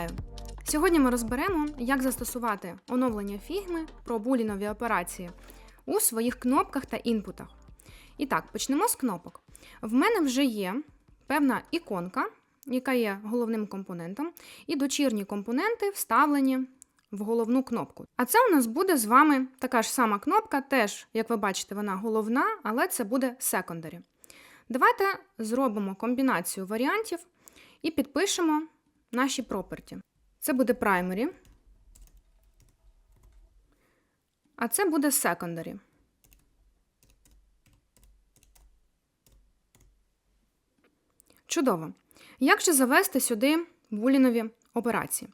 Вітаю! Сьогодні ми розберемо, як застосувати оновлення фігми про булінові операції у своїх кнопках та інпутах. І так, почнемо з кнопок. В мене вже є певна іконка, яка є головним компонентом, і дочірні компоненти вставлені в головну кнопку. А це у нас буде з вами така ж сама кнопка, теж, як ви бачите, вона головна, але це буде secondary. Давайте зробимо комбінацію варіантів і підпишемо наші проперті. Це буде primary, а це буде secondary. Чудово. Як же завести сюди булінові операції?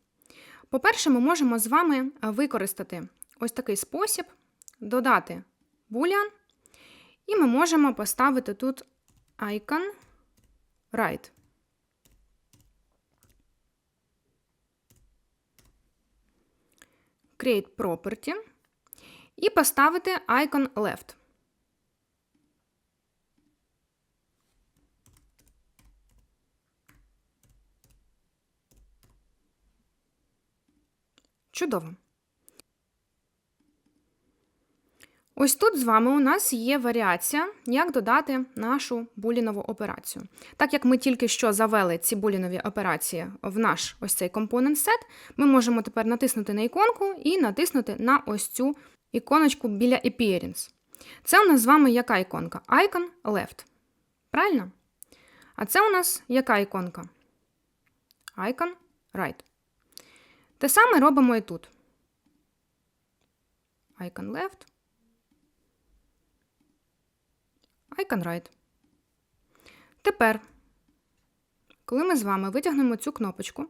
По-перше, ми можемо з вами використати ось такий спосіб, додати boolean, і ми можемо поставити тут icon right. Create Property і поставити icon left. Чудово. Ось тут з вами у нас є варіація, як додати нашу булінову операцію. Так як ми тільки що завели ці булінові операції в наш ось цей компонент set, ми можемо тепер натиснути на іконку і натиснути на ось цю іконочку біля Appearance. Це у нас з вами яка іконка? Icon left. Правильно? А це у нас яка іконка? Icon right. Те саме робимо і тут. Icon left. Icon right. Тепер, коли ми з вами витягнемо цю кнопочку,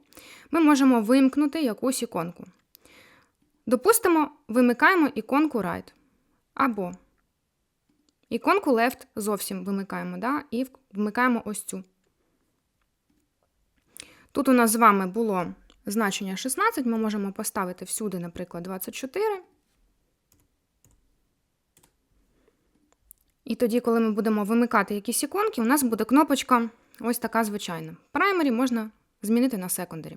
ми можемо вимкнути якусь іконку. Допустимо, вимикаємо іконку right. Або іконку left зовсім вимикаємо, да? і вмикаємо ось цю. Тут у нас з вами було значення 16, ми можемо поставити всюди, наприклад, 24. І тоді, коли ми будемо вимикати якісь іконки, у нас буде кнопочка ось така звичайна. Primary можна змінити на secondary.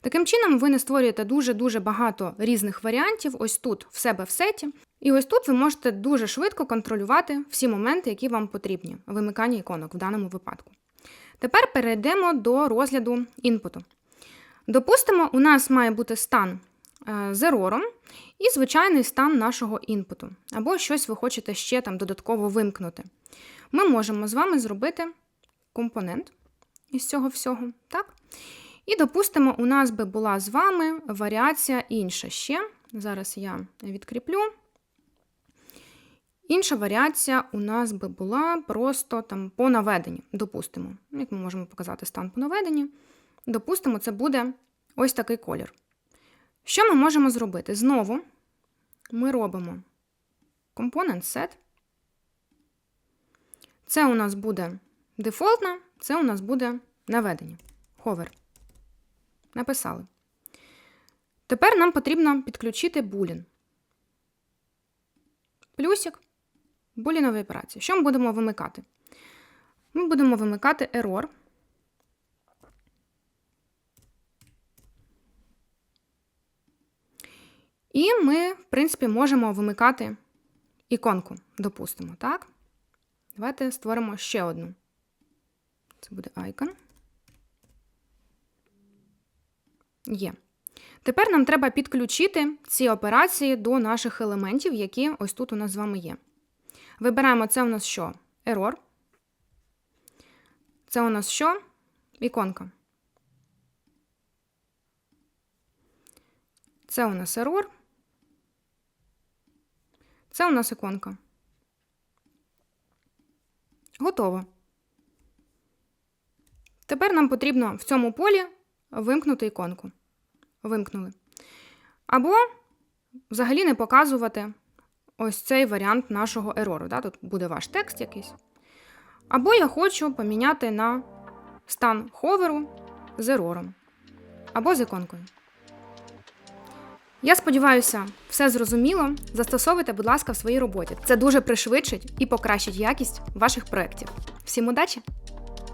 Таким чином, ви не створюєте дуже-дуже багато різних варіантів, ось тут в себе в сеті. І ось тут ви можете дуже швидко контролювати всі моменти, які вам потрібні вимикання іконок в даному випадку. Тепер перейдемо до розгляду інпуту. Допустимо, у нас має бути стан з ерором і звичайний стан нашого інпуту, або щось ви хочете ще там додатково вимкнути. Ми можемо з вами зробити компонент із цього всього. так? І, допустимо, у нас би була з вами варіація інша ще. Зараз я відкріплю. Інша варіація у нас би була просто там по наведенні. Допустимо, як ми можемо показати стан по наведенні. Допустимо, це буде ось такий колір. Що ми можемо зробити? Знову ми робимо компонент set. Це у нас буде дефолтна, це у нас буде наведення. Hover. Написали. Тепер нам потрібно підключити булін. Плюсик булінової операції. Що ми будемо вимикати? Ми будемо вимикати error. І ми, в принципі, можемо вимикати іконку, допустимо, так? Давайте створимо ще одну. Це буде icon. Є. Тепер нам треба підключити ці операції до наших елементів, які ось тут у нас з вами є. Вибираємо це у нас що? Error. Це у нас що? Іконка. Це у нас error. Це у нас іконка. Готово. Тепер нам потрібно в цьому полі вимкнути іконку. Вимкнули. Або взагалі не показувати ось цей варіант нашого ерору. Да? Тут буде ваш текст якийсь. Або я хочу поміняти на стан ховеру з ерором. Або з іконкою. Я сподіваюся, все зрозуміло. Застосовуйте, будь ласка, в своїй роботі. Це дуже пришвидшить і покращить якість ваших проєктів. Всім удачі!